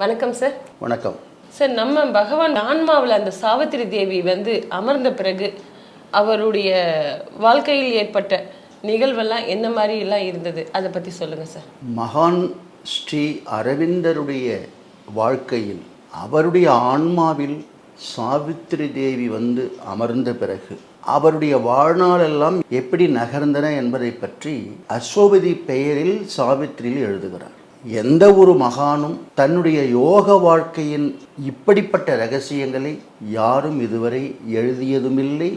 வணக்கம் சார் வணக்கம். சார் நம்ம பகவான் ஆன்மாவில் அந்த சாவித்திரி தேவி வந்து அமர்ந்த பிறகு அவருடைய வாழ்க்கையில் ஏற்பட்ட நிகழ்வெல்லாம் என்ன மாதிரி எல்லாம் இருந்தது? அதை பற்றி சொல்லுங்க சார் மகான் ஸ்ரீ அரவிந்தருடைய வாழ்க்கையில் அவருடைய ஆன்மாவில் சாவித்திரி தேவி வந்து அமர்ந்த பிறகு அவருடைய வாழ்நாளெல்லாம் எப்படி நகர்ந்தன என்பதை பற்றி அசோபதி பெயரில் சாவித்திரியில் எழுதுகிறார். எந்த ஒரு மகானும் தன்னுடைய யோக வாழ்க்கையின் இப்படிப்பட்ட ரகசியங்களை யாரும் இதுவரை எழுதியதுமில்லை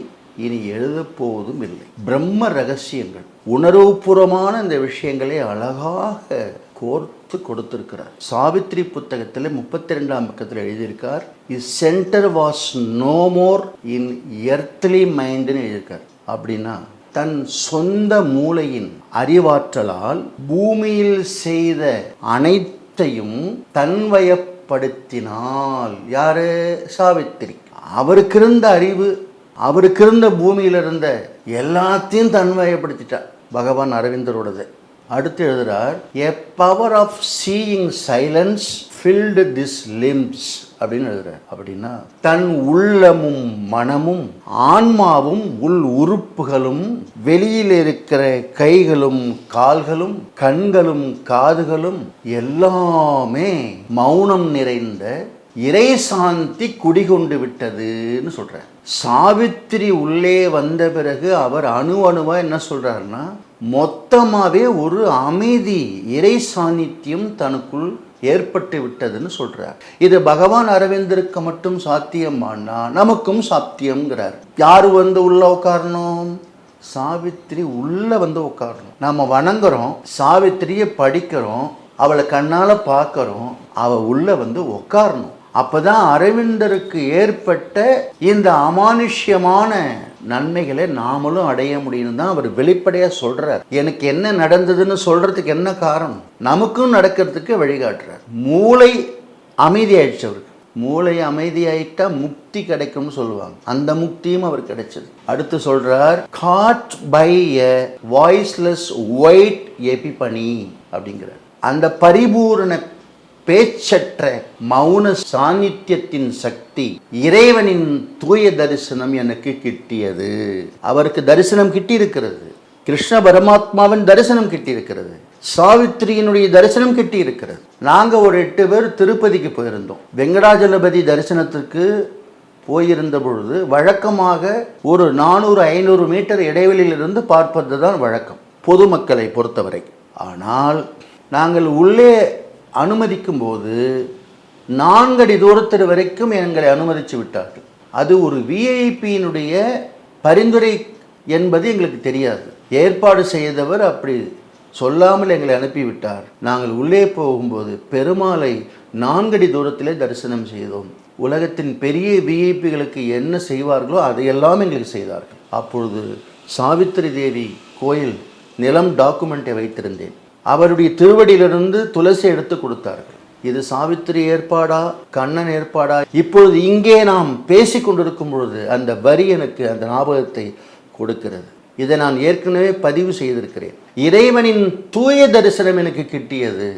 இனி எழுதப்போவதும் இல்லை பிரம்ம ரகசியங்கள் உணர்வுபூர்வமான இந்த விஷயங்களை அழகாக கோர்த்து கொடுத்திருக்கிறார். சாவித்ரி புத்தகத்தில் முப்பத்தி ரெண்டாம் பக்கத்தில் எழுதியிருக்கார் is centre was no more in earthly மைண்டுன்னு எழுதியிருக்கார். அப்படின்னா தன் சொந்த மூளையின் அறிவாற்றலால் பூமியில் செய்த அனைத்தையும் தன்வயப்படுத்தினால் யாரு? சாவித்திரி. அவருக்கு இருந்த அறிவு அவருக்கு இருந்த பூமியில் இருந்த எல்லாத்தையும் தன்வயப்படுத்திட்டார் பகவான் அரவிந்தரோடது. அடுத்து எழுதுறார் a power of seeing silence filled this limbs அப்படின்னு எழுதுறார். அப்படின்னா தன் உள்ளமும் மனமும் ஆன்மாவும் உள் உறுப்புகளும் வெளியில் இருக்கிற கைகளும் கால்களும் கண்களும் காதுகளும் எல்லாமே மௌனம் நிறைந்த இறை சாந்தி குடிகொண்டு விட்டதுன்னு சொல்கிறார் சாவித்திரி உள்ளே வந்த பிறகு அவர் அணு அணுவாக என்ன சொல்கிறாருன்னா மொத்தமாகவே ஒரு அமைதி இறை சாநித்தியம் தனக்குள் ஏற்பட்டு விட்டதுன்னு சொல்கிறார் இது பகவான் அரவிந்தருக்கு மட்டும் சாத்தியமானா நமக்கும் சாத்தியம்ங்கிறார். யார் வந்து உள்ள உட்காரணும் சாவித்திரி உள்ள வந்து உட்காரணும் நம்ம வணங்குறோம் சாவித்திரியை படிக்கிறோம் அவளை கண்ணால் பார்க்கறோம் அவள் உள்ள வந்து உட்காரணும் அப்பதான் அரவிந்தருக்கு ஏற்பட்ட இந்த அமானுஷ்யமான நன்மைகளை நாமளும் அடைய முடியும்னு தான் அவர் வெளிப்படையா சொல்றார். எனக்கு என்ன நடந்ததுன்னு சொல்றதுக்கு என்ன காரணம்? நமக்கும் நடக்கிறதுக்கு வழிகாட்டுறார். மூளை அமைதியாயிடுச்சு அவருக்கு. மூளை அமைதியாயிட்டா முக்தி கிடைக்கும்னு சொல்லுவாங்க. அந்த முக்தியும் அவர் கிடைச்சது. அடுத்து சொல்றார் caught by a voiceless white epiphany அப்படிங்கிறார். அந்த பரிபூரண பேச்சற்ற மௌன சாநித்தியத்தின் சக்தி இறைவனின் தூய தரிசனம் எனக்கு கிட்டியது. அவருக்கு தரிசனம் கிட்டி இருக்கிறது கிருஷ்ண பரமாத்மாவின் தரிசனம் கிட்டி இருக்கிறது சாவித்திரியினுடைய தரிசனம் கிட்டி இருக்கிறது நாங்க ஒரு எட்டு பேர் திருப்பதிக்கு போயிருந்தோம். வெங்கடாஜலபதி தரிசனத்துக்கு போயிருந்த பொழுது வழக்கமாக ஒரு நானூறு ஐநூறு மீட்டர் இடைவெளியிலிருந்து பார்ப்பது தான் வழக்கம் பொதுமக்களை பொறுத்தவரை. ஆனால் நாங்கள் உள்ளே அனுமதிக்கும் போது நான்கடி தூரத்தில் வரைக்கும் எங்களை அனுமதித்து விட்டார்கள். அது ஒரு விஐபியினுடைய பரிந்துரை என்பது எங்களுக்கு தெரியாது. ஏற்பாடு செய்தவர் அப்படி சொல்லாமல் எங்களை அனுப்பிவிட்டார். நாங்கள் உள்ளே போகும்போது பெருமாளை நான்கடி தூரத்திலே தரிசனம் செய்தோம். உலகத்தின் பெரிய விஐபிகளுக்கு என்ன செய்வார்களோ அதையெல்லாம் எங்களுக்கு செய்தார்கள். அப்பொழுது சாவித்திரி தேவி கோயில் நிலம் டாக்குமெண்ட்டை வைத்திருந்தேன். அவருடைய திருவடியிலிருந்து துளசி எடுத்து கொடுத்தார்கள். இது சாவித்திரி ஏற்பாடா கண்ணன் ஏற்பாடா? இப்பொழுது இங்கே நாம் பேசி கொண்டிருக்கும் பொழுது அந்த வரி எனக்கு அந்த ஞாபகத்தை கொடுக்கிறது. இதை நான் ஏற்கனவே பதிவு செய்திருக்கிறேன். இறைவனின் தூய தரிசனம் எனக்கு கிட்டியது.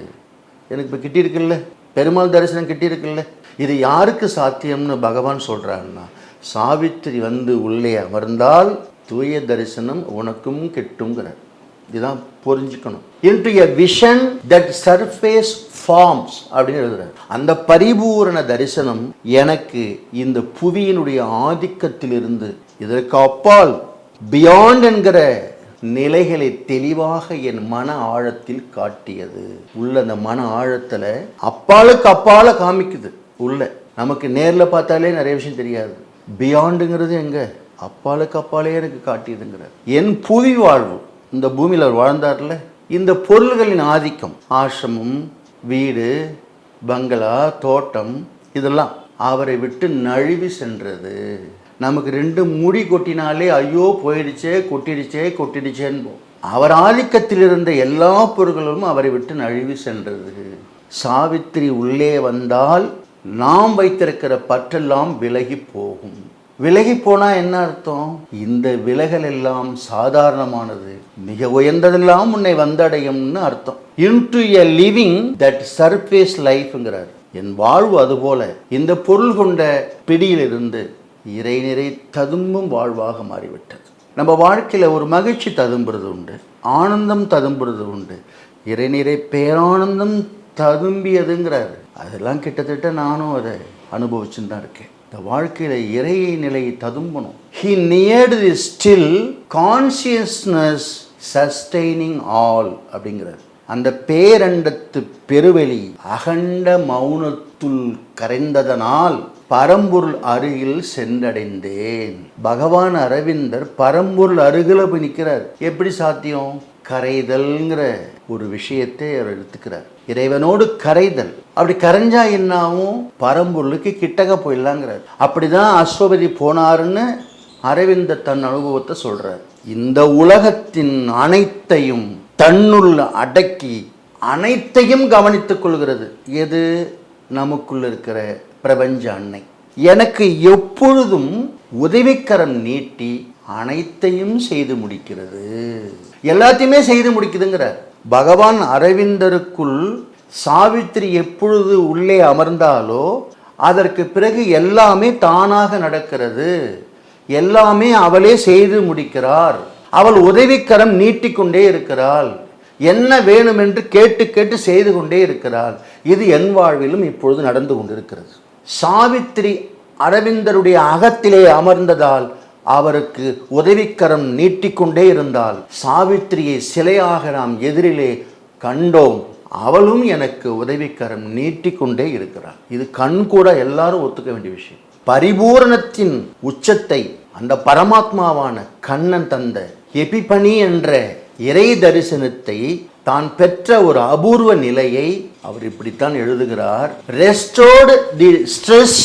எனக்கு இப்போ கிட்டியிருக்குல்ல? பெருமாள் தரிசனம் கிட்டியிருக்குல்ல? இது யாருக்கு சாத்தியம்னு பகவான் சொல்கிறாருன்னா சாவித்திரி வந்து உள்ளே அமர்ந்தால் தூய தரிசனம் உனக்கும் கிட்டுங்கிறார் இதுதான் புரிஞ்சுக்கணும். Into a vision that surface forms அப்படின்னு எழுதுறாரு. அந்த பரிபூரண தரிசனம் எனக்கு இந்த புவியினுடைய ஆதிக்கத்திலிருந்து இதற்கு அப்பால் பியாண்ட் என்கிற நிலைகளை தெளிவாக என் மன ஆழத்தில் காட்டியது. உள்ள அந்த மன ஆழத்துல அப்பாலுக்கு அப்பால காமிக்குது. உள்ள. நமக்கு நேர்ல பார்த்தாலே நிறைய விஷயம் தெரியாது. பியாண்டுங்கிறது எங்க? அப்பாலுக்கு அப்பாலே எனக்கு காட்டியதுங்கிறார். என் புவி வாழ்வு. இந்த பூமியில் அவர் வாழ்ந்தார்ல? இந்த பொருள்களின் ஆதிக்கம் ஆசிரமம் வீடு பங்களா தோட்டம் இதெல்லாம் அவரை விட்டு நழுவி சென்றது. நமக்கு ரெண்டு முடி கொட்டினாலே ஐயோ போயிடுச்சே கொட்டிடுச்சே கொட்டிடுச்சேன்னு அவர் ஆதிக்கத்தில் இருந்த எல்லா பொருள்களும் அவரை விட்டு நழுவி சென்றது. சாவித்திரி உள்ளே வந்தால் நாம் வைத்திருக்கிற பற்றெல்லாம் விலகி போகும். விலகி போனால் என்ன அர்த்தம்? இந்த விலகல் எல்லாம் சாதாரணமானது. மிக உயர்ந்ததெல்லாம் உன்னை வந்தடையும்னு அர்த்தம். Into a living that surface லைஃப்ங்கிறார் என் வாழ்வு அதுபோல. இந்த பொருள் கொண்ட பிடியிலிருந்து இறைநிறை ததும்பும் வாழ்வாக மாறிவிட்டது. நம்ம வாழ்க்கையில் ஒரு மகிழ்ச்சி ததும்புறது உண்டு. ஆனந்தம் ததும்புறது உண்டு. இறைநிறை பேரானந்தம் ததும்பியதுங்கிறாரு. அதெல்லாம் கிட்டத்தட்ட நானும் அதை அனுபவிச்சுன்னு தான் இருக்கேன். இந்த வாழ்க்கையில் இறை நிலையை ததும்பணும். He neared the still consciousness sustaining all அப்படிங்கிறார். அந்த பேரண்டத்து பெருவெளி அகண்ட மௌனத்துள் கரைந்ததனால் பரம்பொருள் அருகில் சென்றடைந்தேன். பகவான் அரவிந்தர் பரம்பொருள் அருகில் போய் நிற்கிறார் எப்படி சாத்தியம்? கரைதல்ங்கிற ஒரு விஷயத்தை அவர் எடுத்துக்கிறார். இறைவனோடு கரைதல். அப்படி கரைஞ்சா என்னாவும் பரம்பொருளுக்கு கிட்டக போயிடலாங்கிறார். அப்படிதான் அஸ்வபதி போனாருன்னு அரவிந்த தன் அனுபவத்தை சொல்றார். இந்த உலகத்தின் அனைத்தையும் தன்னுள் அடக்கி அனைத்தையும் கவனித்துக் கொள்கிறது. எது? நமக்குள் இருக்கிற பிரபஞ்ச அன்னை. எனக்கு எப்பொழுதும் உதவிக்கரம் நீட்டி அனைத்தையும் செய்து முடிக்கிறது. எல்லாத்தையுமே செய்து முடிக்குதுங்கிறார். பகவான் அரவிந்தருக்குள் சாவித்திரி எப்பொழுது உள்ளே அமர்ந்தாலோ அதற்கு பிறகு எல்லாமே தானாக நடக்கிறது. எல்லாமே அவளே செய்து முடிக்கிறார். அவள் உதவிக்கரம் நீட்டிக்கொண்டே இருக்கிறாள். என்ன வேணும் என்று கேட்டு கேட்டு செய்து கொண்டே இருக்கிறாள். இது என் வாழ்விலும் இப்பொழுது நடந்து கொண்டிருக்கிறது. சாவித்திரி அரவிந்தருடைய அகத்திலே அமர்ந்ததால் அவருக்கு உதவிக்கரம் நீட்டிக்கொண்டே இருந்தால் சாவித்திரியை சிலையாக நாம் எதிரிலே கண்டோம் அவளும் எனக்கு உதவிக்கரம் நீட்டிக்கொண்டே இருக்கிறாள். இது கண் கூட எல்லாரும் ஒத்துக்க வேண்டிய விஷயம். பரிபூரணத்தின் உச்சத்தை அந்த பரமாத்மாவான கண்ணன் தந்த எபிபணி என்ற இறை தரிசனத்தை தான் பெற்ற ஒரு அபூர்வ நிலையை அவர் இப்படித்தான் எழுதுகிறார். Restored the stress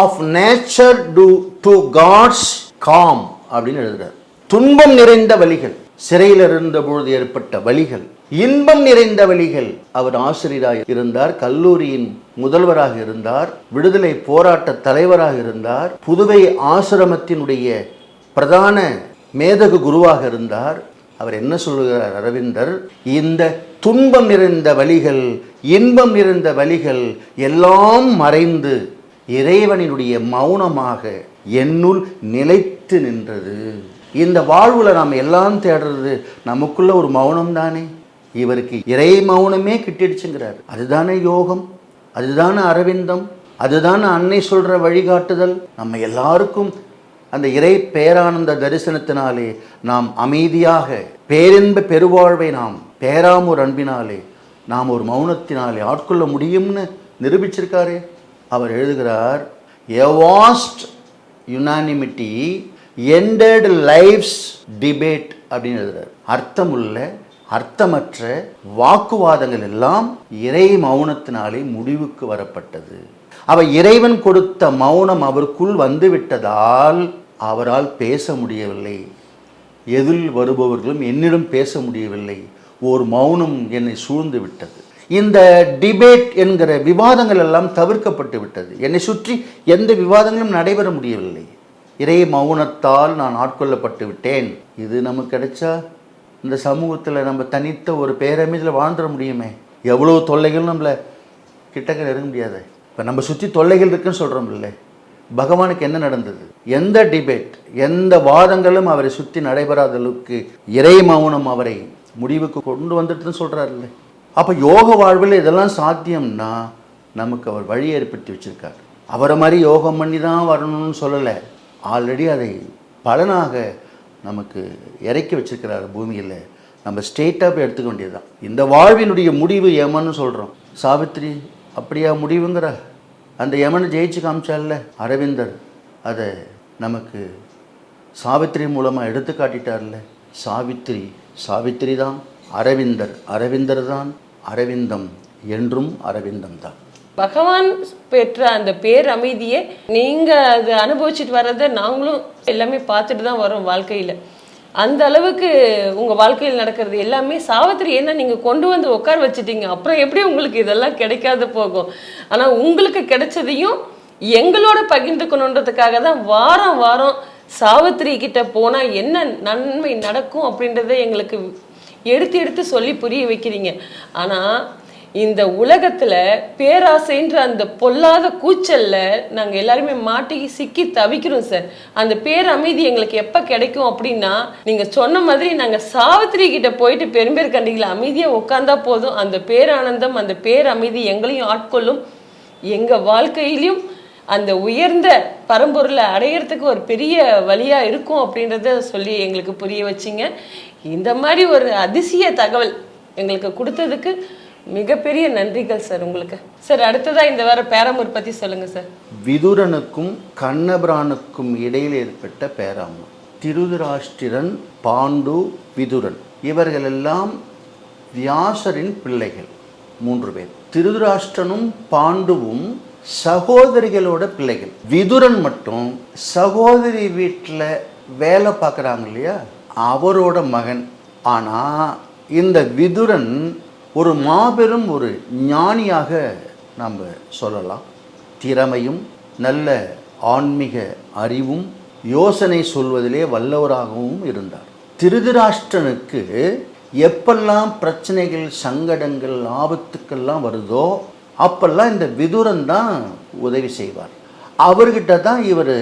of nature to to God's calm அப்படின்னு எழுதுகிறார் துன்பம் நிறைந்த வழிகள் சிறையில் இருந்த பொழுது ஏற்பட்ட வழிகள் இன்பம் நிறைந்த வழிகள். அவர் ஆசிரியராக இருந்தார் கல்லூரியின் முதல்வராக இருந்தார் விடுதலை போராட்ட தலைவராக இருந்தார் புதுவை ஆசிரமத்தினுடைய பிரதான மேதகு குருவாக இருந்தார். அவர் என்ன சொல்கிறார் அரவிந்தர்? இந்த துன்பம் நிறைந்த வழிகள் இன்பம் நிறைந்த வழிகள் எல்லாம் மறைந்து இறைவனினுடைய மௌனமாக என்னுள் நிலைத்து நின்றது. இந்த வாழ்வில் நாம் எல்லாம் தேடுறது நமக்குள்ள ஒரு மௌனம் தானே. இவருக்கு இறை மௌனமே கிட்டிடுச்சுங்கிறார். அதுதானே யோகம் அதுதானே அரவிந்தம் அதுதானே அன்னை சொல்ற வழிகாட்டுதல். நம்ம எல்லாருக்கும் அந்த இறை பேரானந்த தரிசனத்தினாலே நாம் அமைதியாக பேரின்ப பெருவாழ்வை நாம் பேராமூர் அன்பினாலே நாம் ஒரு மௌனத்தினாலே ஆட்கொள்ள முடியும்னு நிரூபிச்சிருக்காரே. அவர் எழுதுகிறார் a vast unanimity ended life's debate அப்படின்னு எழுதுறார். அர்த்தமுள்ள அர்த்தமற்ற வாக்குவாதங்கள் எல்லாம் இறை மௌனத்தினாலே முடிவுக்கு வரப்பட்டது. அவர் இறைவன் கொடுத்த மௌனம் அவருக்குள் வந்து விட்டதால் அவரால் பேச முடியவில்லை. எதில் வருபவர்களும் என்னிடம் பேச முடியவில்லை. ஒரு மௌனம் என்னை சூழ்ந்து விட்டது. இந்த டிபேட் என்கிற விவாதங்கள் எல்லாம் தவிர்க்கப்பட்டு விட்டது. என்னை சுற்றி எந்த விவாதங்களும் நடைபெற முடியவில்லை. இறை மௌனத்தால் நான் ஆட்கொள்ளப்பட்டு விட்டேன். இது நமக்கு கிடைச்சா இந்த சமூகத்தில் நம்ம தனித்த ஒரு பேரமைதியில் வாழ்ந்துட முடியுமே. எவ்வளோ தொல்லைகள் நம்மளை கிட்டக்க நெருங்க முடியாது. இப்போ நம்ம சுற்றி தொல்லைகள் இருக்குன்னு சொல்கிறோம் இல்லை பகவானுக்கு என்ன நடந்தது? எந்த டிபேட் எந்த வாதங்களும் அவரை சுற்றி நடைபெறாத அளவுக்கு இறை மௌனம் அவரை முடிவுக்கு கொண்டு வந்துட்டுன்னு சொல்கிறாருல்ல அப்போ யோக வாழ்வில் இதெல்லாம் சாத்தியம்னா நமக்கு அவர் வழி ஏற்படுத்தி வச்சிருக்கார். அவரை மாதிரி யோகம் பண்ணி தான் வரணும்னு சொல்லலை. ஆல்ரெடி அதை பலனாக நமக்கு இறக்கி வச்சுருக்கிறார் பூமியில். நம்ம ஸ்ட்ரெயிட்டாக போய் எடுத்துக்க வேண்டியதுதான். இந்த வாழ்வினுடைய முடிவு யமன்னு சொல்கிறோம் சாவித்ரி அப்படியா முடிவுங்கிற? அந்த யமனை ஜெயிச்சு காமிச்சால அரவிந்தர். அதை நமக்கு சாவித்திரி மூலமாக எடுத்து காட்டிட்டார்ல. சாவித்திரி சாவித்திரி தான் அரவிந்தர். அரவிந்தர் தான் அரவிந்தம் என்றும் அரவிந்தம் தான். பகவான் பெற்ற அந்த பேர் அமைதியை நீங்க அதை அனுபவிச்சுட்டு வர்றதை நாங்களும் எல்லாமே பார்த்துட்டு தான் வரோம் வாழ்க்கையில. அந்த அளவுக்கு உங்க வாழ்க்கையில் நடக்கிறது எல்லாமே சாவித்திரி என்ன நீங்க கொண்டு வந்து உட்கார வச்சுட்டீங்க. அப்புறம் எப்படி உங்களுக்கு இதெல்லாம் கிடைக்காது போகும். ஆனா உங்களுக்கு கிடைச்சதையும் எங்களோட பகிர்ந்துக்கணுன்றதுக்காக தான் வாரம் வாரம் சாவித்திரி கிட்ட போனா என்ன நன்மை நடக்கும் அப்படின்றத எங்களுக்கு எடுத்து எடுத்து சொல்லி புரிய வைக்கிறீங்க. ஆனால் இந்த உலகத்தில் பேராசைன்ற அந்த பொல்லாத கூச்சலில் நாங்கள் எல்லாருமே மாட்டி சிக்கி தவிக்கிறோம் சார். அந்த பேரமைதி எங்களுக்கு எப்போ கிடைக்கும் அப்படின்னா நீங்கள் சொன்ன மாதிரி நாங்கள் சாவித்திரி கிட்ட போயிட்டு பெரும்பேர் கண்டிகளை அமைதியாக உட்காந்தா போதும். அந்த பேரானந்தம் அந்த பேரமைதி எங்களையும் ஆட்கொள்ளும். எங்கள் வாழ்க்கையிலையும் அந்த உயர்ந்த பரம்பொருளை அடையிறதுக்கு ஒரு பெரிய வழியாக இருக்கும் அப்படின்றத சொல்லி எங்களுக்கு புரிய வச்சிங்க. இந்த மாதிரி ஒரு அதிசய தகவல் எங்களுக்கு கொடுத்ததுக்கு மிகப்பெரிய நன்றிகள் சார் உங்களுக்கு. சார் அடுத்ததா இந்த வார பேராமூர் பத்தி சொல்லுங்க சார். விதுரனுக்கும் கண்ணபிரானுக்கும் இடையில் ஏற்பட்ட பேராமூர். திருதராஷ்டிரன் பாண்டு விதுரன் இவர்களெல்லாம் வியாசரின் பிள்ளைகள் மூன்று பேர். திருதராஷ்டிரனும் பாண்டுவும் சகோதரிகளோட பிள்ளைகள். விதுரன் மட்டும் சகோதரி வீட்டில் வேலை பார்க்குறாங்க இல்லையா? அவரோட மகன். ஆனால் இந்த விதுரன் ஒரு மாபெரும் ஒரு ஞானியாக நாம் சொல்லலாம். திறமையும் நல்ல ஆன்மீக அறிவும் யோசனை சொல்வதிலே வல்லவராகவும் இருந்தார். திருதராஷ்டிரனுக்கு எப்பெல்லாம் பிரச்சனைகள் சங்கடங்கள் ஆபத்துக்கள்லாம் வருதோ அப்பெல்லாம் இந்த விதுரன் தான் உதவி செய்வார். அவர்கிட்ட தான் இவர்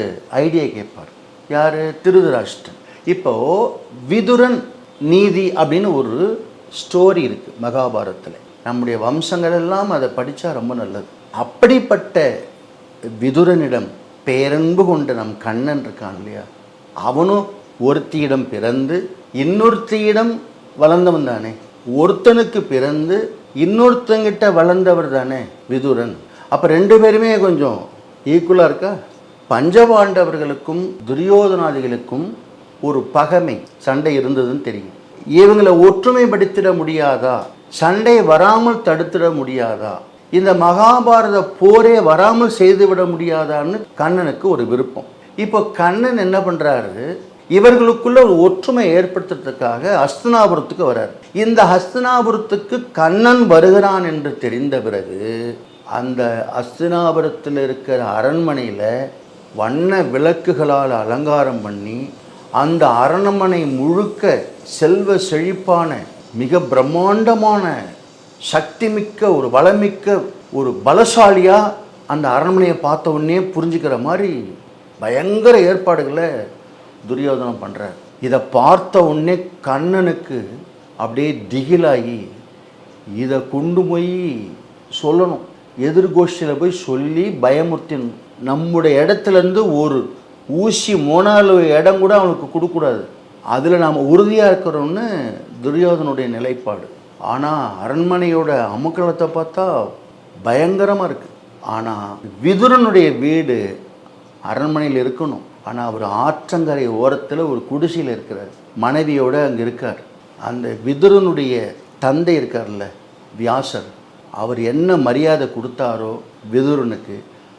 ஐடியா கேட்பார். யார்? திருதராஷ்டன். இப்போ விதுரன் நீதி அப்படின்னு ஒரு ஸ்டோரி இருக்குது மகாபாரதத்தில். நம்முடைய வம்சங்கள் எல்லாம் அதை படித்தா ரொம்ப நல்லது. அப்படிப்பட்ட விதுரனிடம் பேரன்பு கொண்ட நம் கண்ணன் இருக்கான் இல்லையா? அவனும் ஒருத்தியிடம் பிறந்து இன்னொருத்தியிடம் வளர்ந்தவன் தானே. ஒருத்தனுக்கு பிறந்து இன்னொருத்தங்கிட்ட வளர்ந்தவர் தானே விதுரன். அப்போ ரெண்டு பேருமே கொஞ்சம் ஈக்குவலாக இருக்கா? பஞ்சபாண்டவர்களுக்கும் துரியோதனாதிகளுக்கும் ஒரு பகைமை சண்டை இருந்ததுன்னு தெரியும். இவங்களை ஒற்றுமைப்படுத்திட முடியாதா? சண்டை வராமல் தடுத்திட முடியாதா? இந்த மகாபாரத போரே வராமல் செய்துவிட முடியாதான்னு கண்ணனுக்கு ஒரு விருப்பம். இப்போ கண்ணன் என்ன பண்ணுறாரு இவர்களுக்குள்ள ஒரு ஒற்றுமை ஏற்படுத்துறதுக்காக ஹஸ்தினாபுரத்துக்கு வர்றார் இந்த ஹஸ்தினாபுரத்துக்கு கண்ணன் வருகிறான் என்று தெரிந்த பிறகு அந்த அஸ்தினாபுரத்தில் இருக்கிற அரண்மனையில் வண்ண விளக்குகளால் அலங்காரம் பண்ணி அந்த அரண்மனை முழுக்க செல்வ செழிப்பான மிக பிரம்மாண்டமான சக்திமிக்க ஒரு வளமிக்க ஒரு பலசாலியாக அந்த அரண்மனையை பார்த்த உடனே புரிஞ்சுக்கிற மாதிரி பயங்கர ஏற்பாடுகளை துரியோதனம் பண்ணுறார் இதை பார்த்த உடனே கண்ணனுக்கு அப்படியே திகிலாகி இதை கொண்டு போய் சொல்லணும். எதிர்கோஷ்டியில் போய் சொல்லி பயமுறுத்திடணும். நம்முடைய இடத்துலேருந்து ஒரு ஊசி மூணாலு இடம் கூட அவனுக்கு கொடுக்கக்கூடாது. அதில் நாம் உறுதியாக இருக்கிறோம்னு துரியோதனுடைய நிலைப்பாடு. ஆனால் அரண்மனையோட அமுக்கலத்தை பார்த்தா பயங்கரமாக இருக்குது ஆனால் விதுரனுடைய வீடு அரண்மனையில் இருக்கணும். ஆனால் அவர் ஆற்றங்கரை ஓரத்தில் ஒரு குடிசையில் இருக்கிறார். மனைவியோடு அங்கே இருக்கார். அந்த விதுரனுடைய தந்தை இருக்கார்ல வியாசர். அவர் என்ன மரியாதை கொடுத்தாரோ விதுரனுக்கு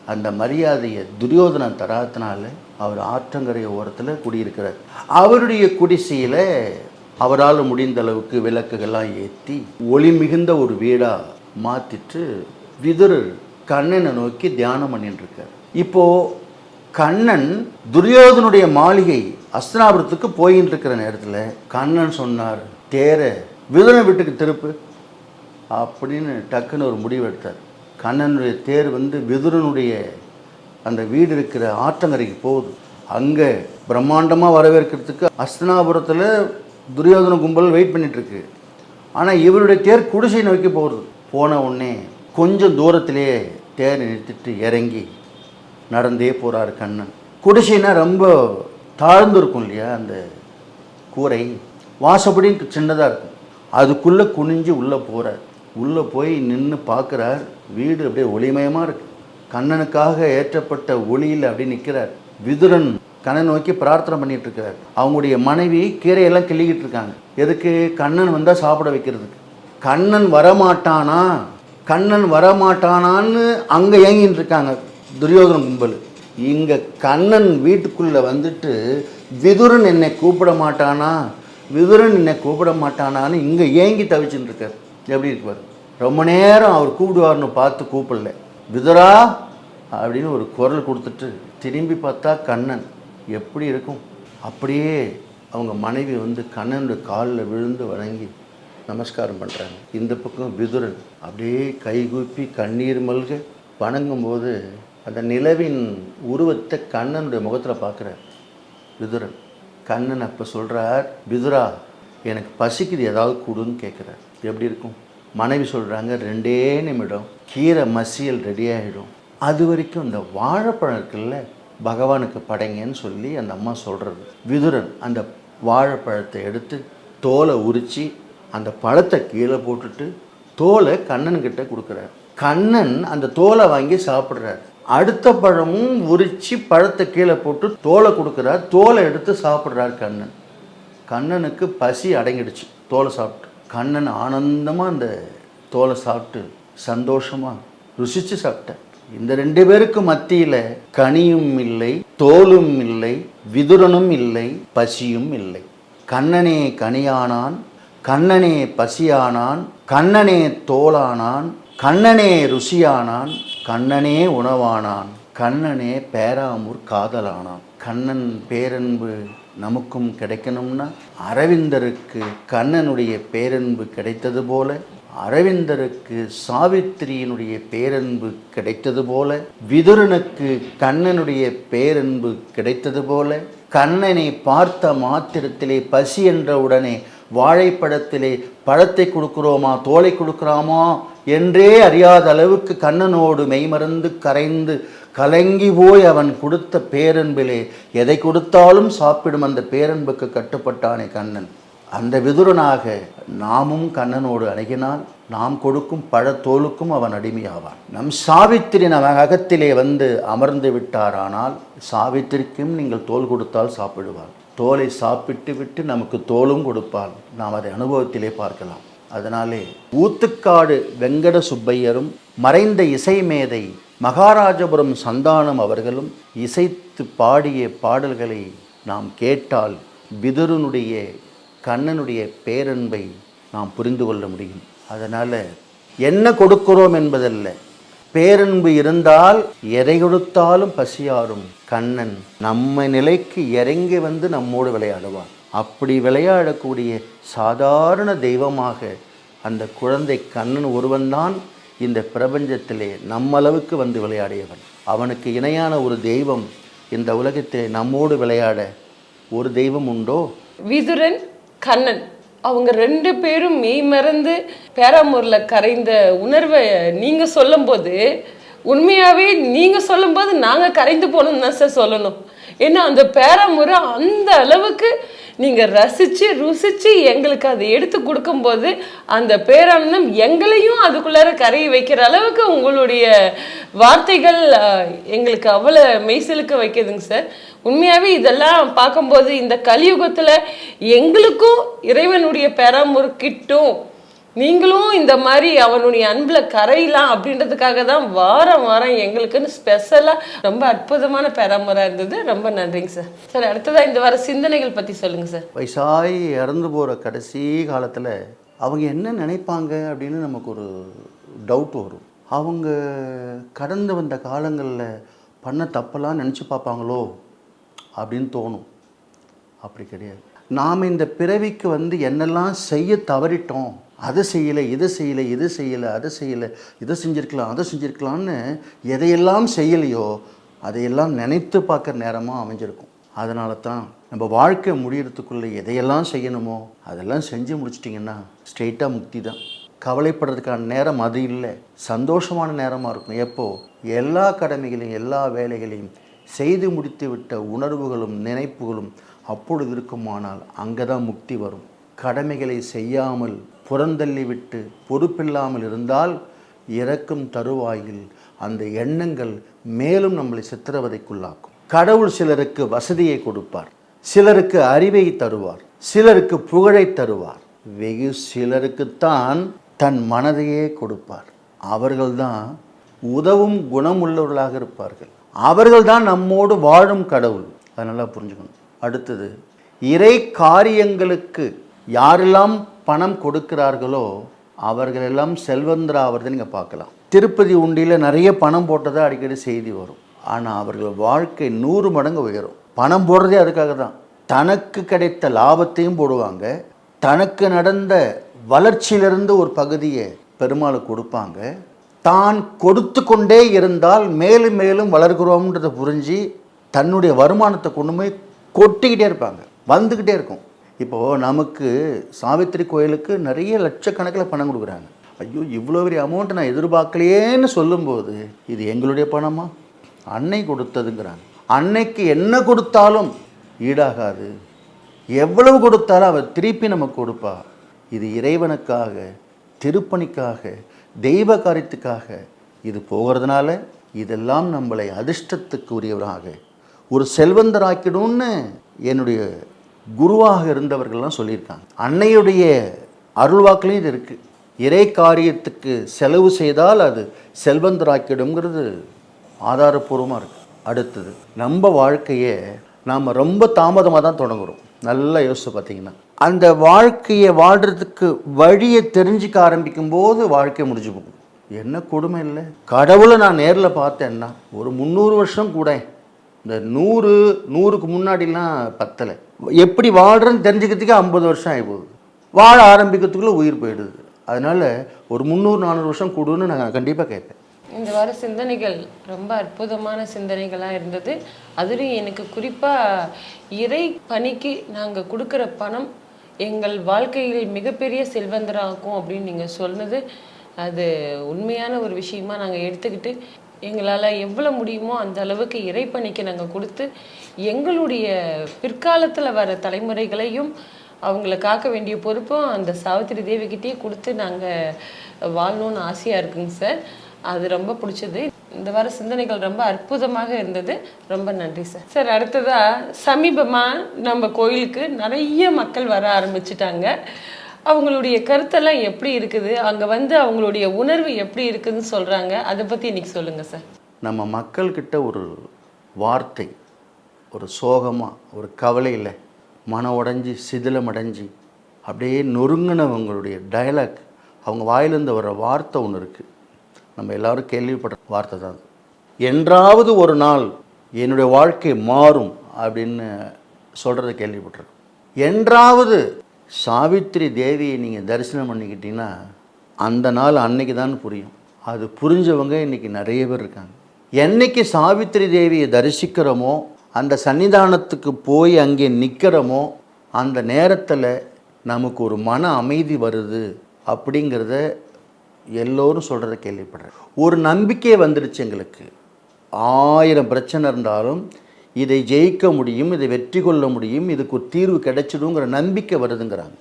அந்த மரியாதையை துரியோதனன் தராத்தினால அவர் ஆற்றங்கரை ஓரத்தில் குடியிருக்கிறார். அவருடைய குடிசையில் அவரால் முடிந்த அளவுக்கு விளக்குகள்லாம் ஏற்றி ஒளி மிகுந்த ஒரு வீடாக மாற்றிட்டு விதுரர் கண்ணனை நோக்கி தியானம் பண்ணிட்டு இருக்கார் இப்போ கண்ணன் துரியோதனுடைய மாளிகை அஸ்தினாபுரத்துக்கு போயின்னு இருக்கிற நேரத்தில் கண்ணன் சொன்னார் தேர விதுரன் வீட்டுக்கு திருப்பு அப்படின்னு டக்குன்னு ஒரு முடிவு எடுத்தார் கண்ணனுடைய தேர் வந்து விதுரனுடைய அந்த வீடு இருக்கிற ஆற்றங்கரைக்கு போகுது. அங்கே பிரம்மாண்டமாக வரவேற்கிறதுக்கு அஸ்தினாபுரத்தில் துரியோதன கும்பல் வெயிட் பண்ணிகிட்ருக்கு ஆனால் இவருடைய தேர் குடிசை நோக்கி போகிறது போன உடனே கொஞ்சம் தூரத்திலேயே தேர் நிறுத்திட்டு இறங்கி நடந்தே போகிறார் கண்ணன். குடிசைனா ரொம்ப தாழ்ந்து இருக்கும் இல்லையா அந்த கூரை? வாசப்படின்னு சின்னதாக இருக்கும். அதுக்குள்ளே குனிஞ்சு உள்ளே போகிறார் உள்ளே போய் நின்று பார்க்குறார். வீடு அப்படியே ஒளிமயமாக இருக்கு. கண்ணனுக்காக ஏற்றப்பட்ட ஒளியில் அப்படி நிற்கிறார் விதுரன் கண்ணன் நோக்கி பிரார்த்தனை பண்ணிட்டு இருக்கிறார் அவங்களுடைய மனைவி கீரையெல்லாம் கிள்ளிக்கிட்டு இருக்காங்க. எதுக்கு? கண்ணன் வந்தால் சாப்பிட வைக்கிறதுக்கு. கண்ணன் வரமாட்டானா? கண்ணன் வரமாட்டானான்னு அங்கே ஏங்கின்னு இருக்காங்க துரியோதன கும்பல். இங்கே கண்ணன் வீட்டுக்குள்ளே வந்துட்டு விதுரன் என்னை கூப்பிட மாட்டானா? விதுரன் என்னை கூப்பிட மாட்டானான்னு இங்கே ஏங்கி தவிச்சுட்டு இருக்கார். எப்படி இருப்பார்? ரொம்ப நேரம் அவர் கூப்பிடுவார்னு பார்த்து கூப்பிடல. விதுரா அப்படின்னு ஒரு குரல் கொடுத்துட்டு திரும்பி பார்த்தா கண்ணன். எப்படி இருக்கும்? அப்படியே அவங்க மனைவி வந்து கண்ணனுடைய காலில் விழுந்து வணங்கி நமஸ்காரம் பண்ணுறாங்க இந்த பக்கம் விதுரன். அப்படியே கைகூப்பி கண்ணீர் மல்க வணங்கும்போது அந்த நிலவின் உருவத்தை கண்ணனுடைய முகத்தில் பார்க்குறார். விதுரன். கண்ணன் அப்போ சொல்கிறார் விதுரா எனக்கு பசிக்குது ஏதாவது கொடுன்னு கேட்குறாரு எப்படி இருக்கும்? மனைவி சொல்கிறாங்க ரெண்டே நிமிடம் கீரை மசியல் ரெடி ஆகிடும் அது வரைக்கும் இந்த வாழைப்பழம் இருக்குல்ல பகவானுக்கு படைங்கன்னு சொல்லி அந்த அம்மா சொல்கிறது விதுரன் அந்த வாழைப்பழத்தை எடுத்து தோலை உரித்து அந்த பழத்தை கீழே போட்டுட்டு தோலை கண்ணன்கிட்ட கொடுக்குறாரு. கண்ணன் அந்த தோலை வாங்கி சாப்பிட்றாரு. அடுத்த பழமும் உரித்து பழத்தை கீழே போட்டு தோலை கொடுக்குறார். தோலை எடுத்து சாப்பிட்றார் கண்ணன். கண்ணனுக்கு பசி அடங்கிடுச்சு. தோலை சாப்பிட்டு. கண்ணன் ஆனந்தமாக அந்த தோலை சாப்பிட்டு சந்தோஷமாக ருசித்து சாப்பிட்டேன் இந்த ரெண்டு பேருக்கு மத்தியில் கனியும் இல்லை தோலும் இல்லை விதுரனும் இல்லை பசியும் இல்லை. கண்ணனே கனியானான் கண்ணனே பசியானான் கண்ணனே தோலானான் கண்ணனே ருசியானான் கண்ணனே உணவானான். கண்ணனே பேராமூர் காதலானான். கண்ணன் பேரன்பு நமக்கும் கிடைக்கணும்னா அரவிந்தருக்கு கண்ணனுடைய பேரன்பு கிடைத்தது போல அரவிந்தருக்கு சாவித்திரியினுடைய பேரன்பு கிடைத்தது போல விதுரனுக்கு கண்ணனுடைய பேரன்பு கிடைத்தது போல கண்ணனை பார்த்த மாத்திரத்திலே பசி என்ற உடனே வாழைப்பழத்திலே பழத்தை கொடுக்கிறோமா தோலை கொடுக்கிறோமா என்றே அறியாத அளவுக்கு கண்ணனோடு மெய்மறந்து கரைந்து கலங்கி போய் அவன் கொடுத்த பேரன்பிலே எதை கொடுத்தாலும் சாப்பிடும் அந்த பேரன்புக்கு கட்டுப்பட்டானே கண்ணன். அந்த விதுரனாக நாமும் கண்ணனோடு அணுகினால் நாம் கொடுக்கும் பழத்தோலுக்கும் அவன் அடிமையாவான். நம் சாவித்திரி நம் அகத்திலே வந்து அமர்ந்து விட்டாரானால் சாவித்திரிக்கும் நீங்கள் தோல் கொடுத்தால் சாப்பிடுவாள். தோலை சாப்பிட்டு விட்டு நமக்கு தோலும் கொடுப்பாள். நாம் அதை அனுபவத்திலே பார்க்கலாம். அதனாலே ஊத்துக்காடு வெங்கட சுப்பையரும் மறைந்த இசைமேதை மகாராஜபுரம் சந்தானம் அவர்களும் இசைத்து பாடிய பாடல்களை நாம் கேட்டால் விதுரனுடைய கண்ணனுடைய பேரன்பை நாம் புரிந்து கொள்ள முடியும். அதனால் என்ன கொடுக்கிறோம் என்பதல்ல. பேரன்பு இருந்தால் எதை கொடுத்தாலும் பசியாரும். கண்ணன் நம்ம நிலைக்கு இறங்கி வந்து நம்மோடு விளையாடுவான். அப்படி விளையாடக்கூடிய சாதாரண தெய்வமாக அந்த குழந்தை கண்ணன் ஒருவன்தான். இந்த பிரபஞ்சத்திலே நம்மளவுக்கு வந்து விளையாடியவன். அவனுக்கு இணையான ஒரு தெய்வம் இந்த உலகத்திலே நம்மோடு விளையாட ஒரு தெய்வம் உண்டோ? விதுரன் கண்ணன். அவங்க ரெண்டு பேரும் மெய் மறந்து பேராமூரில் கரைந்த உணர்வை நீங்க சொல்லும்போது உண்மையாவே நீங்க சொல்லும்போது நாங்க கரைந்து போகணும்னு தான் சார் சொல்லணும். ஏன்னா அந்த பேராமூரை அந்த அளவுக்கு நீங்கள் ரசித்து ருசித்து எங்களுக்கு அதை எடுத்து கொடுக்கும்போது அந்த பேரானந்தம் எங்களையும் அதுக்குள்ளார கரையை வைக்கிற அளவுக்கு உங்களுடைய வார்த்தைகள் எங்களுக்கு அவ்வளோ மெய்சிலுக்க வைக்குதுங்க சார். உண்மையாகவே இதெல்லாம் பார்க்கும்போது இந்த கலியுகத்தில் எங்களுக்கும் இறைவனுடைய பெறாமூர் கிட்டும். நீங்களும் இந்த மாதிரி அவனுடைய அன்பில் கரையலாம் அப்படின்றதுக்காக தான் வாரம் வாரம் எங்களுக்குன்னு ஸ்பெஷலாக ரொம்ப அற்புதமான பெறாமூரா இருந்தது. ரொம்ப நன்றிங்க சார். சார் அடுத்ததாக இந்த வார சிந்தனைகள் பற்றி சொல்லுங்கள் சார். வயசாகி இறந்து போகிற கடைசி காலத்தில் அவங்க என்ன நினைப்பாங்க அப்படின்னு நமக்கு ஒரு டவுட் வரும். அவங்க கடந்து வந்த காலங்களில் பண்ண தப்பெல்லாம் நினச்சி பார்ப்பாங்களோ அப்படின்னு தோணும். அப்படி கிடையாது. நாம் இந்த பிறவிக்கு வந்து என்னெல்லாம் செய்ய தவறிட்டோம் அதை செய்யலை இதை செய்யலை இது செய்யலை அதை செய்யலை இதை செஞ்சுருக்கலாம் அதை செஞ்சுருக்கலான்னு எதையெல்லாம் செய்யலையோ அதையெல்லாம் நினைத்து பார்க்குற நேரமாக அமைஞ்சிருக்கும். அதனால தான் நம்ம வாழ்க்கை முடியறதுக்குள்ளே எதையெல்லாம் செய்யணுமோ அதெல்லாம் செஞ்சு முடிச்சிட்டிங்கன்னா ஸ்ட்ரெயிட்டாக முக்தி தான். கவலைப்படுறதுக்கான நேரம் அது இல்லை. சந்தோஷமான நேரமாக இருக்கும். எப்போ? எல்லா கடமைகளையும் எல்லா வேலைகளையும் செய்து முடித்து விட்ட உணர்வுகளும் நினைப்புகளும் அப்பொழுது இருக்குமானால் அங்கே தான் முக்தி வரும். கடமைகளை செய்யாமல் புறந்தள்ளி விட்டு பொறுப்பில்லாமல் இருந்தால் இறக்கும் தருவாயில் அந்த எண்ணங்கள் மேலும் நம்மளை சித்திரவதைக்குள்ளாக்கும். கடவுள் சிலருக்கு வசதியை கொடுப்பார். சிலருக்கு அறிவை தருவார். சிலருக்கு புகழை தருவார். வெகு சிலருக்குத்தான் தன் மனதையே கொடுப்பார். அவர்கள்தான் உதவும் குணமுள்ளவர்களாக இருப்பார்கள். அவர்கள்தான் நம்மோடு வாழும் கடவுள். அதை நல்லா புரிஞ்சுக்கணும். அடுத்தது இறை காரியங்களுக்கு யாரெல்லாம் பணம் கொடுக்கிறார்களோ அவர்களெல்லாம் செல்வந்தராகிறத நீங்கள் பார்க்கலாம். திருப்பதி உண்டியில் நிறைய பணம் போட்டதாக அடிக்கடி செய்தி வரும். ஆனால் அவர்கள் வாழ்க்கை நூறு மடங்கு உயரும். பணம் போடுறதே அதுக்காக தான். தனக்கு கிடைத்த லாபத்தையும் போடுவாங்க. தனக்கு நடந்த வளர்ச்சியிலிருந்து ஒரு பகுதியை பெருமாளுக்கு கொடுப்பாங்க. தான் கொடுத்து கொண்டே இருந்தால் மேலும் மேலும் வளர்கிறோம்ன்றதை புரிஞ்சு தன்னுடைய வருமானத்தை கொண்டு போய் கொட்டிக்கிட்டே இருப்பாங்க வந்துக்கிட்டே இருக்கும். இப்போது நமக்கு சாவித்திரி கோயிலுக்கு நிறைய லட்சக்கணக்கில் பணம் கொடுக்குறாங்க. ஐயோ இவ்வளோ பெரிய அமௌண்ட்டு நான் எதிர்பார்க்கலையேன்னு சொல்லும்போது இது எங்களுடைய பணமா? அன்னை கொடுத்ததுங்கிறாங்க. அன்னைக்கு என்ன கொடுத்தாலும் ஈடாகாது. எவ்வளவு கொடுத்தாலும் அவர் திருப்பி நமக்கு கொடுப்பா. இது இறைவனுக்காக திருப்பணிக்காக தெய்வ காரியத்துக்காக இது போகிறதுனால இதெல்லாம் நம்மளை அதிர்ஷ்டத்துக்கு உரியவராக ஒரு செல்வந்தராக்கிடும்னு என்னுடைய குருவாக இருந்தவர்கள்லாம் சொல்லியிருக்காங்க. அன்னையுடைய அருள்வாக்குலையும் இது இருக்குது இறை காரியத்துக்கு செலவு செய்தால் அது செல்வந்தராக்கிடுங்கிறது ஆதாரப்பூர்வமாக இருக்குது அடுத்தது நம்ம வாழ்க்கையை நாம் ரொம்ப தாமதமாக தான் தொடங்குறோம். நல்லா யோசிச்சு பார்த்தீங்கன்னா அந்த வாழ்க்கையை வாழ்கிறதுக்கு வழியை தெரிஞ்சுக்க ஆரம்பிக்கும் போது வாழ்க்கை முடிஞ்சு போகும். என்ன கொடுமை இல்லை. கடவுளை நான் நேரில் பார்த்தேன்னா ஒரு முந்நூறு வருஷம் கூட இந்த நூறு நூறுக்கு முன்னாடிலாம் பத்தலை. எப்படி வாழ்கிறேன்னு தெரிஞ்சுக்கிறதுக்கே ஐம்பது வருஷம் ஆகி போகுது வாழ ஆரம்பிக்கிறதுக்குள்ளே உயிர் போயிடுது. அதனால் ஒரு முந்நூறு நானூறு வருஷம் கூடுன்னு நான் கண்டிப்பாக கேட்பேன். இந்த வார சிந்தனைகள் ரொம்ப அற்புதமான சிந்தனைகளாக இருந்தது. அதுலேயும் எனக்கு குறிப்பாக இறை பணிக்கு நாங்கள் கொடுக்குற பணம் எங்கள் வாழ்க்கையில் மிகப்பெரிய செல்வந்தராகும் அப்படின்னு நீங்கள் சொன்னது. அது உண்மையான ஒரு விஷயமா நாங்கள் எடுத்துக்கிட்டு எங்களால் எவ்வளோ முடியுமோ அந்த அளவுக்கு இறைப்பணிக்கு நாங்கள் கொடுத்து எங்களுடைய பிற்காலத்தில் வர தலைமுறைகளையும் அவங்கள காக்க வேண்டிய பொறுப்பும் அந்த சாவித்திரி தேவிக்கிட்டே கொடுத்து நாங்கள் வாழணும்னு ஆசையாக இருக்குங்க சார். அது ரொம்ப பிடிச்சது. இந்த வார சிந்தனைகள் ரொம்ப அற்புதமாக இருந்தது. ரொம்ப நன்றி சார். சார் அடுத்ததாக சமீபமாக நம்ம கோயிலுக்கு நிறைய மக்கள் வர ஆரம்பிச்சிட்டாங்க. அவங்களுடைய கருத்தெல்லாம் எப்படி இருக்குது? அங்கே வந்து அவங்களுடைய உணர்வு எப்படி இருக்குதுன்னு சொல்கிறாங்க அதை பற்றி இன்னைக்கு சொல்லுங்கள் சார். நம்ம மக்கள்கிட்ட ஒரு வார்த்தை ஒரு சோகமாக ஒரு கவலையில் மன உடைஞ்சி சிதிலம் அடைஞ்சி அப்படியே நொறுங்கினவங்களுடைய டயலாக் அவங்க வாயிலிருந்து வர வார்த்தை ஒன்று இருக்குது நம்ம எல்லாரும் கேள்விப்படுற வார்த்தை தான் என்றாவது ஒரு நாள் என்னுடைய வாழ்க்கை மாறும் அப்படின்னு சொல்கிறத கேள்விப்பட்டிருக்கோம். என்றாவது சாவித்திரி தேவியை நீங்கள் தரிசனம் பண்ணிக்கிட்டீங்கன்னா அந்த நாள் அன்னைக்கு தான் புரியும். அது புரிஞ்சவங்க இன்றைக்கி நிறைய பேர் இருக்காங்க. என்னைக்கு சாவித்திரி தேவியை தரிசிக்கிறோமோ அந்த சன்னிதானத்துக்கு போய் அங்கே நிற்கிறோமோ அந்த நேரத்தில் நமக்கு ஒரு மன அமைதி வருது அப்படிங்கிறத எல்லோரும் சொல்கிறத கேள்விப்படுறேன். ஒரு நம்பிக்கை வந்துடுச்சு எங்களுக்கு. ஆயிரம் பிரச்சனை இருந்தாலும் இதை ஜெயிக்க முடியும் இதை வெற்றி கொள்ள முடியும் இதுக்கு ஒரு தீர்வு கிடைச்சிடுங்கிற நம்பிக்கை வருதுங்கிறாங்க.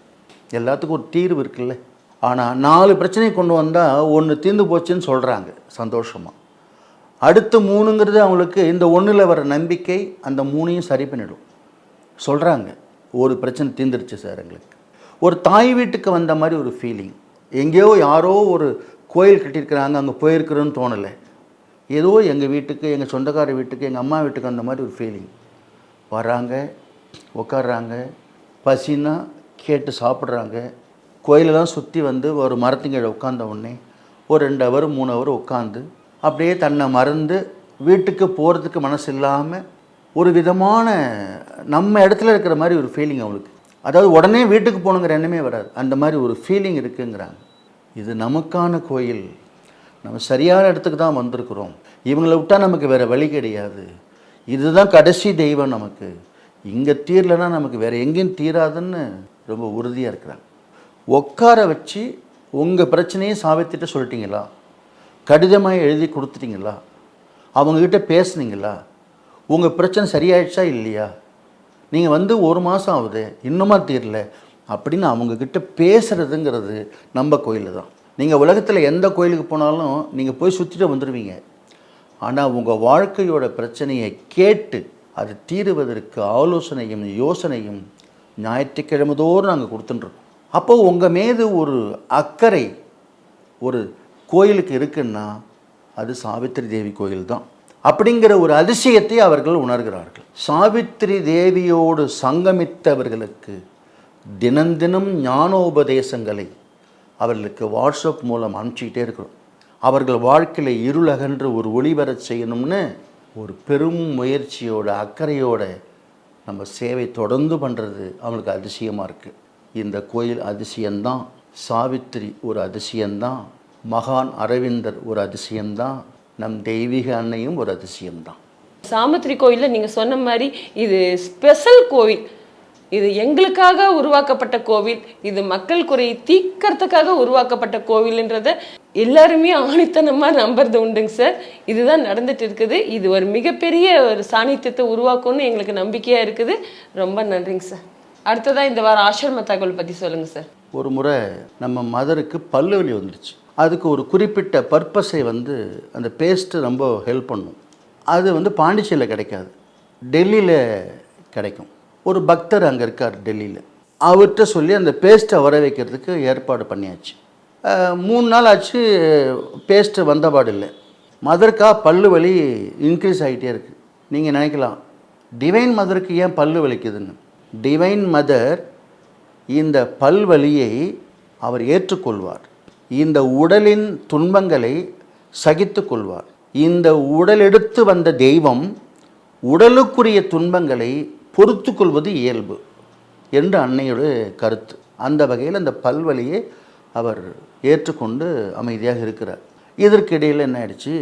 எல்லாத்துக்கும் ஒரு தீர்வு இருக்குல்ல. ஆனால் நாலு பிரச்சனையை கொண்டு வந்தால் ஒன்று தீர்ந்து போச்சுன்னு சொல்கிறாங்க சந்தோஷமாக அடுத்த மூணுங்கிறது அவங்களுக்கு இந்த ஒன்றில் வர நம்பிக்கை அந்த மூணையும் சரி பண்ணிடும். சொல்கிறாங்க ஒரு பிரச்சனை தீர்ந்துருச்சு சார் எங்களுக்கு. ஒரு தாய் வீட்டுக்கு வந்த மாதிரி ஒரு ஃபீலிங் எங்கேயோ யாரோ ஒரு கோயில் கட்டியிருக்கிறாங்க அங்கே போயிருக்கிறோன்னு தோணலை. ஏதோ எங்கள் வீட்டுக்கு எங்கள் சொந்தக்கார வீட்டுக்கு எங்கள் அம்மா வீட்டுக்கு அந்த மாதிரி ஒரு ஃபீலிங் வராங்க உட்காடுறாங்க பசின்னா கேட்டு சாப்பிட்றாங்க. கோயிலெல்லாம் சுற்றி வந்து ஒரு மரத்துங்கீழ உட்காந்த உடனே ஒரு ரெண்டு ஹவர் மூணு ஹவர் உட்காந்து அப்படியே தன்னை மறந்து வீட்டுக்கு போகிறதுக்கு மனசு இல்லாமல் ஒரு விதமான நம்ம இடத்துல இருக்கிற மாதிரி ஒரு ஃபீலிங் அவளுக்கு அதாவது உடனே வீட்டுக்கு போகணுங்கிற எண்ணமே வராது. அந்த மாதிரி ஒரு ஃபீலிங் இருக்குங்கிறாங்க. இது நமக்கான கோயில். நம்ம சரியான இடத்துக்கு தான் வந்திருக்கிறோம். இவங்களை விட்டால் நமக்கு வேறு வழி கிடையாது. இதுதான் கடைசி தெய்வம் நமக்கு. இங்கே தீரலைன்னா நமக்கு வேறு எங்கேயும் தீராதுன்னு ரொம்ப உறுதியாக இருக்கிறாங்க. உட்கார வச்சு உங்கள் பிரச்சனையை சாவித்திட்ட சொல்லிட்டீங்களா? கடிதமாக எழுதி கொடுத்துட்டீங்களா? அவங்கக்கிட்ட பேசுனீங்களா? உங்கள் பிரச்சனை சரியாயிடுச்சா இல்லையா? நீங்கள் வந்து ஒரு மாதம் ஆகுது இன்னுமா தீரல அப்படின்னு அவங்கக்கிட்ட பேசுகிறதுங்கிறது நம்ம கோயில் தான். நீங்கள் உலகத்தில் எந்த கோயிலுக்கு போனாலும் நீங்கள் போய் சுற்றிட்டு வந்துடுவீங்க ஆனால் உங்கள் வாழ்க்கையோட பிரச்சனையை கேட்டு அது தீருவதற்கு ஆலோசனையும் யோசனையும் ஞாயிற்றுக்கிழமை தோறும் நாங்கள் கொடுத்துட்டுருக்கோம். அப்போது உங்கள் மீது ஒரு அக்கறை ஒரு கோயிலுக்கு இருக்குன்னா அது சாவித்திரி தேவி கோயில் தான் அப்படிங்கிற ஒரு அதிசயத்தை அவர்கள் உணர்கிறார்கள். சாவித்திரி தேவியோடு சங்கமித்தவர்களுக்கு தினந்தினம் ஞானோபதேசங்களை அவர்களுக்கு வாட்ஸ்அப் மூலம் அனுப்பிச்சிக்கிட்டே இருக்கிறோம். அவர்கள் வாழ்க்கையில் இருளகன்று ஒரு ஒளி வர செய்யணும்னு ஒரு பெரும் முயற்சியோட அக்கறையோட நம்ம சேவை தொடர்ந்து பண்ணுறது அவங்களுக்கு அதிசயமாக இருக்குது இந்த கோயில் அதிசயம்தான். சாவித்திரி ஒரு அதிசயம்தான். மகான் அரவிந்தர் ஒரு அதிசயம்தான். நம் தெய்வீக அன்னையும் ஒரு அதிசயம்தான். சாமத்திரி கோயிலில் நீங்கள் சொன்ன மாதிரி இது ஸ்பெஷல் கோவில். இது எங்களுக்காக உருவாக்கப்பட்ட கோவில். இது மக்கள் குறையை தீக்கிறதுக்காக உருவாக்கப்பட்ட கோவில்ன்றத எல்லாருமே ஆணித்தனமாக நம்புறது உண்டுங்க சார். இதுதான் நடந்துட்டு இருக்குது. இது ஒரு மிகப்பெரிய ஒரு சாநித்தியத்தை உருவாக்கும்னு எங்களுக்கு நம்பிக்கையாக இருக்குது. ரொம்ப நன்றிங்க சார். அடுத்ததாக இந்த வாரம் ஆசிரம தகவல் பற்றி சொல்லுங்கள் சார். ஒரு முறை நம்ம மதருக்கு பல்லுவலி வந்துடுச்சு அதுக்கு ஒரு குறிப்பிட்ட பர்பஸை வந்து அந்த பேஸ்ட்டு ரொம்ப ஹெல்ப் பண்ணும். அது வந்து பாண்டிச்சேரியில் கிடைக்காது. டெல்லியில் கிடைக்கும். ஒரு பக்தர் அங்கே இருக்கார் டெல்லியில். அவர்கிட்ட சொல்லி அந்த பேஸ்ட்டை வர வைக்கிறதுக்கு ஏற்பாடு பண்ணியாச்சு. மூணு நாள் ஆச்சு பேஸ்ட்டு வந்தபாடு இல்லை. மதருக்கா பல்லு வலி இன்க்ரீஸ் ஆகிட்டே இருக்குது நீங்கள் நினைக்கலாம் டிவைன் மதருக்கு ஏன் பல்லு வலிக்குதுன்னு? டிவைன் மதர் இந்த பல்வலியை அவர் ஏற்றுக்கொள்வார். இந்த உடலின் துன்பங்களை சகித்து கொள்வார். இந்த உடல் எடுத்து வந்த தெய்வம் உடலுக்குரிய துன்பங்களை பொறுத்து கொள்வது இயல்பு என்று அன்னையோட கருத்து. அந்த வகையில் அந்த பல்வழியை அவர் ஏற்றுக்கொண்டு அமைதியாக இருக்கிறார். இதற்கு இடையில் என்ன ஆயிடுச்சு?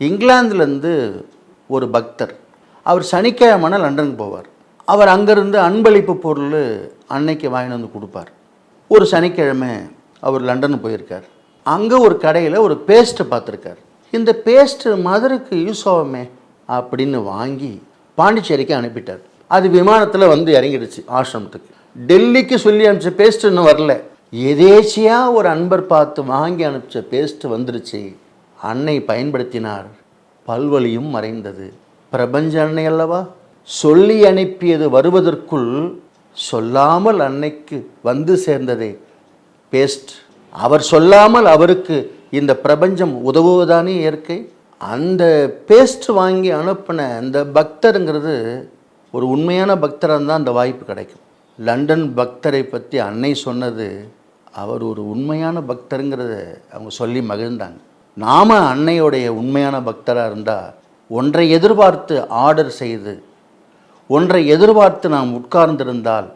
இங்கிலாந்துலேருந்து ஒரு பக்தர் அவர் சனிக்கிழமைனா லண்டனுக்கு போவார். அவர் அங்கேருந்து அன்பளிப்பு பொருள் அன்னைக்கு வாங்கிட்டு வந்து கொடுப்பார். ஒரு சனிக்கிழமை அவர் லண்டன் போயிருக்கார். அங்கே ஒரு கடையில் ஒரு பேஸ்ட்டை பார்த்துருக்கார். இந்த பேஸ்ட்டு மதுரைக்கு யூஸ் ஆகுமே அப்படின்னு வாங்கி பாண்டிச்சேரிக்கு அனுப்பிட்டார். அது விமானத்தில் வந்து இறங்கிடுச்சு ஆசிரமத்துக்கு. டெல்லிக்கு சொல்லி அனுப்பிச்ச பேஸ்ட் இன்னும் வரல. எதேச்சியாக ஒரு அன்பர் பார்த்து வாங்கி அனுப்பிச்ச பேஸ்ட் வந்துருச்சு. அன்னை பயன்படுத்தினார். பல்வழியும் மறைந்தது. பிரபஞ்ச அன்னை அல்லவா? சொல்லி அனுப்பியது வருவதற்குள் சொல்லாமல் அன்னைக்கு வந்து சேர்ந்ததே. பேஸ்ட் அவர் சொல்லாமல் அவருக்கு இந்த பிரபஞ்சம் உதவுவதானே இயற்கை? அந்த பேஸ்ட் வாங்கி அனுப்பின அந்த பக்தருங்கிறது ஒரு உண்மையான பக்தராக இருந்தால் அந்த வாய்ப்பு கிடைக்கும். லண்டன் பக்தரை பற்றி அன்னை சொன்னது அவர் ஒரு உண்மையான பக்தருங்கிறத அவங்க சொல்லி மகிழ்ந்தாங்க. நாம் அன்னையோடைய உண்மையான பக்தராக இருந்தால் ஒன்றை எதிர்பார்த்து ஆர்டர் செய்து ஒன்றை எதிர்பார்த்து நாம் உட்கார்ந்திருந்தால்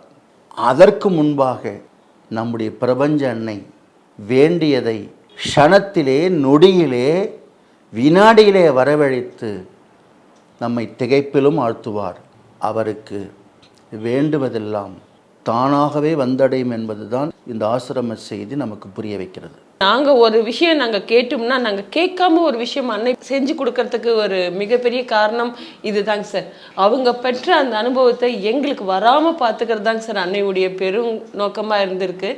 அதற்கு முன்பாக நம்முடைய பிரபஞ்ச அன்னை வேண்டியதை க்ஷணத்திலே நொடியிலே வினாடியிலே வரவழைத்து நம்மை திகைப்பிலும் ஆழ்த்துவார். அவருக்கு வேண்டுவதெல்லாம் தானாகவே வந்தடையும் என்பதுதான் இந்த ஆசிரம செய்தி நமக்கு புரிய வைக்கிறது. நாங்கள் ஒரு விஷயம் நாங்கள் கேட்டோம்னா நாங்கள் கேட்காம ஒரு விஷயம் அன்னை செஞ்சு கொடுக்கறதுக்கு ஒரு மிகப்பெரிய காரணம் இதுதாங்க சார். அவங்க பெற்ற அந்த அனுபவத்தை எங்களுக்கு வராமல் பார்த்துக்கிறது தாங்க சார் அன்னையுடைய பெரும் நோக்கமாக இருந்திருக்கு.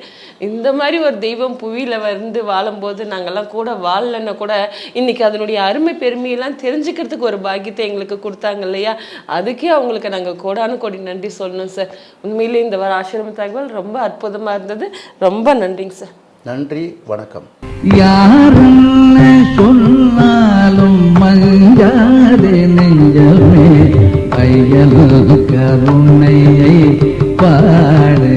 இந்த மாதிரி ஒரு தெய்வம் புவியில் வந்து வாழும்போது நாங்கள்லாம் கூட வாழலைன்னா கூட இன்னைக்கு அதனுடைய அருமை பெருமையெல்லாம் தெரிஞ்சுக்கிறதுக்கு ஒரு பாக்கியத்தை எங்களுக்கு கொடுத்தாங்க இல்லையா? அதுக்கே அவங்களுக்கு நாங்கள் கோடானு கோடி நன்றி சொல்லணும் சார். உண்மையிலே இந்த வார ஆசிரம தகவல் ரொம்ப அற்புதமாக இருந்தது. ரொம்ப நன்றிங்க சார். நன்றி வணக்கம். யாரென்ன சொன்னாலும் மஞ்சாதே நெஞ்சமே. கையல் கருணையை பாடு.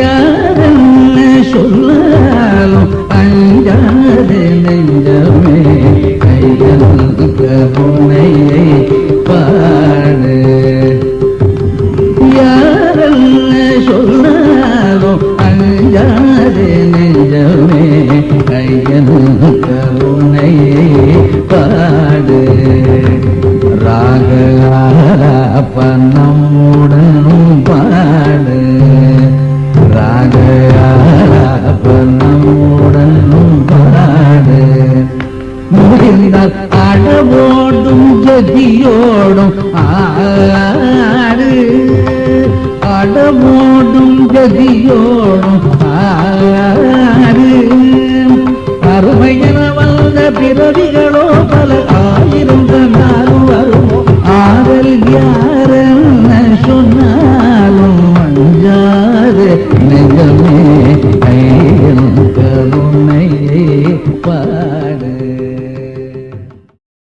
யாரென்ன சொன்னாலும் அஞ்சாதே நெஞ்சமே. கையல் கருணையை in